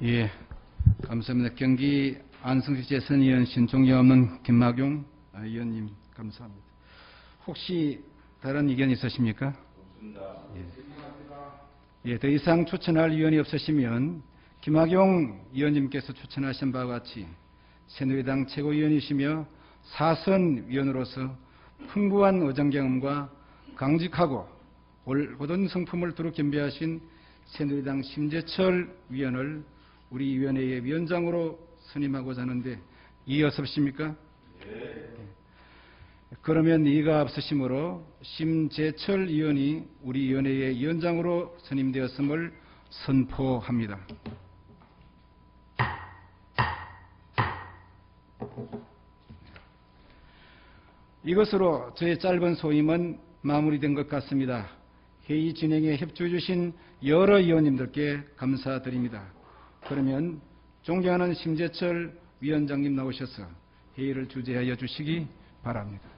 예, 감사합니다. 경기 안성시 재선위원신 존경 없는 김학용 아, 의원님 감사합니다. 혹시 다른 의견 있으십니까? 없습니다. 예. 예, 더 이상 추천할 의원이 없으시면 김학용 의원님께서 추천하신 바와 같이 새누리당 최고위원이시며 사선 위원으로서 풍부한 의정 경험과 강직하고 올곧은 성품을 두루 겸비하신 새누리당 심재철 위원을 우리 위원회의 위원장으로 선임하고자 하는데 이의 없으십니까? 그러면 이의가 없으시므로 심재철 의원이 우리 위원회의 위원장으로 선임되었음을 선포합니다. 이것으로 저의 짧은 소임은 마무리된 것 같습니다. 회의 진행에 협조해 주신 여러 의원님들께 감사드립니다. 그러면 존경하는 심재철 위원장님 나오셔서 회의를 주재하여 주시기 바랍니다.